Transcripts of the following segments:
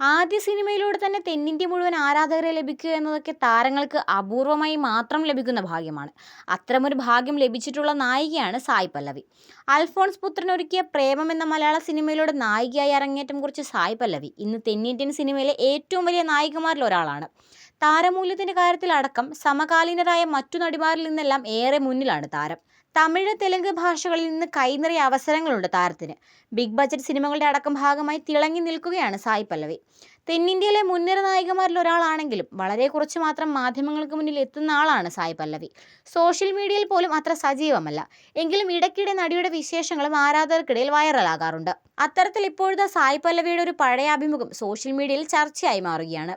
ആദ്യ സിനിമയിലൂടെ തന്നെ തെന്നിന്ത്യ മുഴുവൻ ആരാധകരെ ലഭിക്കുക എന്നതൊക്കെ താരങ്ങൾക്ക് അപൂർവമായി മാത്രം ലഭിക്കുന്ന ഭാഗ്യമാണ്. അത്തരമൊരു ഭാഗ്യം ലഭിച്ചിട്ടുള്ള നായികയാണ് സായ് പല്ലവി. അൽഫോൺസ് പുത്രൻ ഒരുക്കിയ പ്രേമം എന്ന മലയാള സിനിമയിലൂടെ നായികയായി അരങ്ങേറ്റം കുറിച്ച് സായ് പല്ലവി ഇന്ന് തെന്നിന്ത്യൻ സിനിമയിലെ ഏറ്റവും വലിയ നായികമാരിൽ ഒരാളാണ്. താരമൂല്യത്തിന്റെ കാര്യത്തിലടക്കം സമകാലീനരായ മറ്റു നടിമാരിൽ നിന്നെല്ലാം ഏറെ മുന്നിലാണ് താരം. തമിഴ് തെലുങ്ക് ഭാഷകളിൽ നിന്ന് കൈനിറിയ അവസരങ്ങളുണ്ട് താരത്തിന്. ബിഗ് ബജറ്റ് സിനിമകളുടെ അടക്കം ഭാഗമായി തിളങ്ങി നിൽക്കുകയാണ് സായി പല്ലവി. തെന്നിന്ത്യയിലെ മുൻനിര നായികമാരിൽ ഒരാളാണെങ്കിലും വളരെ കുറച്ച് മാത്രം മാധ്യമങ്ങൾക്ക് മുന്നിൽ എത്തുന്ന ആളാണ് സായ് പല്ലവി. സോഷ്യൽ മീഡിയയിൽ പോലും അത്ര സജീവമല്ല. എങ്കിലും ഇടയ്ക്കിടെ നടിയുടെ വിശേഷങ്ങളും ആരാധകർക്കിടയിൽ വൈറലാകാറുണ്ട്. അത്തരത്തിൽ ഇപ്പോഴത്തെ സായ് പല്ലവിയുടെ ഒരു പഴയ അഭിമുഖം സോഷ്യൽ മീഡിയയിൽ ചർച്ചയായി മാറുകയാണ്.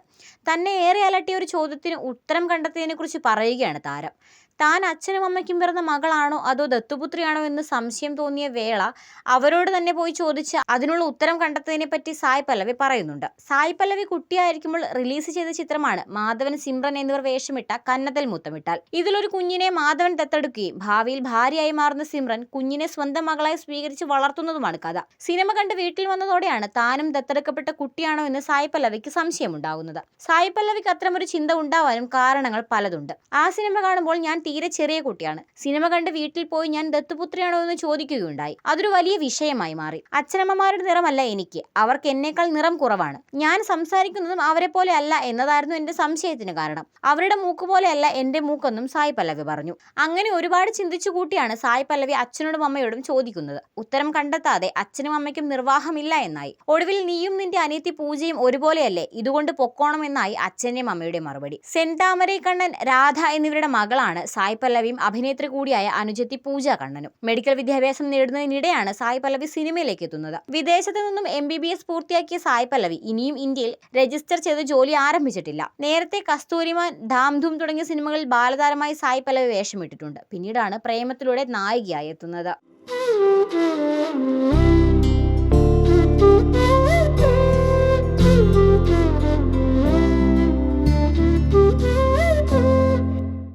തന്നെ ഏറെ അലട്ടിയ ഒരു ചോദ്യത്തിന് ഉത്തരം കണ്ടെത്തിയതിനെക്കുറിച്ച് പറയുകയാണ് താരം. താൻ അച്ഛനും അമ്മയ്ക്കും പിറന്ന മകളാണോ അതോ ദത്തുപുത്രിയാണോ എന്ന് സംശയം തോന്നിയ വേള അവരോട് തന്നെ പോയി ചോദിച്ച് അതിനുള്ള ഉത്തരം കണ്ടെത്തതിനെ പറ്റി സായ് പല്ലവി പറയുന്നുണ്ട്. സായ് പല്ലവി കുട്ടിയായിരിക്കുമ്പോൾ റിലീസ് ചെയ്ത ചിത്രമാണ് മാധവൻ സിംറൻ എന്നിവർ വേഷമിട്ട കന്നതൽ മുത്തമിട്ടാൽ. ഇതിലൊരു കുഞ്ഞിനെ മാധവൻ ദത്തെടുക്കുകയും ഭാവിയിൽ ഭാര്യയായി മാറുന്ന സിംറൻ കുഞ്ഞിനെ സ്വന്തം മകളായി സ്വീകരിച്ച് വളർത്തുന്നതുമാണ് കഥ. സിനിമ കണ്ട് വീട്ടിൽ വന്നതോടെയാണ് താനും ദത്തെടുക്കപ്പെട്ട കുട്ടിയാണോ എന്ന് സായ് പല്ലവിക്ക് സംശയമുണ്ടാകുന്നത്. സായ് പല്ലവിക്ക് അത്തരമൊരു ചിന്ത ഉണ്ടാവാനും കാരണങ്ങൾ പലതുണ്ട്. ആ സിനിമ കാണുമ്പോൾ ഞാൻ തീരെ ചെറിയ കുട്ടിയാണ്. സിനിമ കണ്ട് വീട്ടിൽ പോയി ഞാൻ ദത്തുപുത്രിയാണോ എന്ന് ചോദിക്കുകയുണ്ടായി. അതൊരു വലിയ വിഷയമായി മാറി. അച്ഛനമ്മമാരുടെ നിറമല്ല എനിക്ക്. അവർക്ക് എന്നേക്കാൾ നിറം കുറവാണ്. ഞാൻ സംസാരിക്കുന്നതും അവരെ പോലെ അല്ല എന്നതായിരുന്നു എന്റെ സംശയത്തിന് കാരണം. അവരുടെ മൂക്ക് പോലെയല്ല എന്റെ മൂക്കെന്നും സായി പല്ലവി പറഞ്ഞു. അങ്ങനെ ഒരുപാട് ചിന്തിച്ചു കൂട്ടിയാണ് സായി പല്ലവി അച്ഛനോടും അമ്മയോടും ചോദിക്കുന്നത്. ഉത്തരം കണ്ടെത്താതെ അച്ഛനും അമ്മയ്ക്കും നിർവാഹമില്ല എന്നായി. ഒടുവിൽ നീയും നിന്റെ അനിയത്തി പൂജയും ഒരുപോലെയല്ലേ? ഇതുകൊണ്ട് പൊക്കോണം എന്നായി അച്ഛന്റെയും അമ്മയുടെയും മറുപടി. സെന്താമരൈ കണ്ണൻ രാധ എന്നിവരുടെ മകളാണ് സായ് പല്ലവിയും അഭിനേത്രി കൂടിയായ അനുജത്തി പൂജ കണ്ണനും മെഡിക്കൽ വിദ്യാഭ്യാസം നേടുന്നതിനിടെയാണ് സായ് പല്ലവി സിനിമയിലേക്ക് എത്തുന്നത്. വിദേശത്ത് നിന്നും എം ബി ബി എസ് പൂർത്തിയാക്കിയ സായ് പല്ലവി ഇനിയും ഇന്ത്യയിൽ രജിസ്റ്റർ ചെയ്ത് ജോലി ആരംഭിച്ചിട്ടില്ല. നേരത്തെ കസ്തൂരിമാൻ ധാംധൂം തുടങ്ങിയ സിനിമകളിൽ ബാലതാരമായി സായ് പല്ലവി വേഷമിട്ടിട്ടുണ്ട്. പിന്നീടാണ് പ്രേമത്തിലൂടെ നായികയായി എത്തുന്നത്.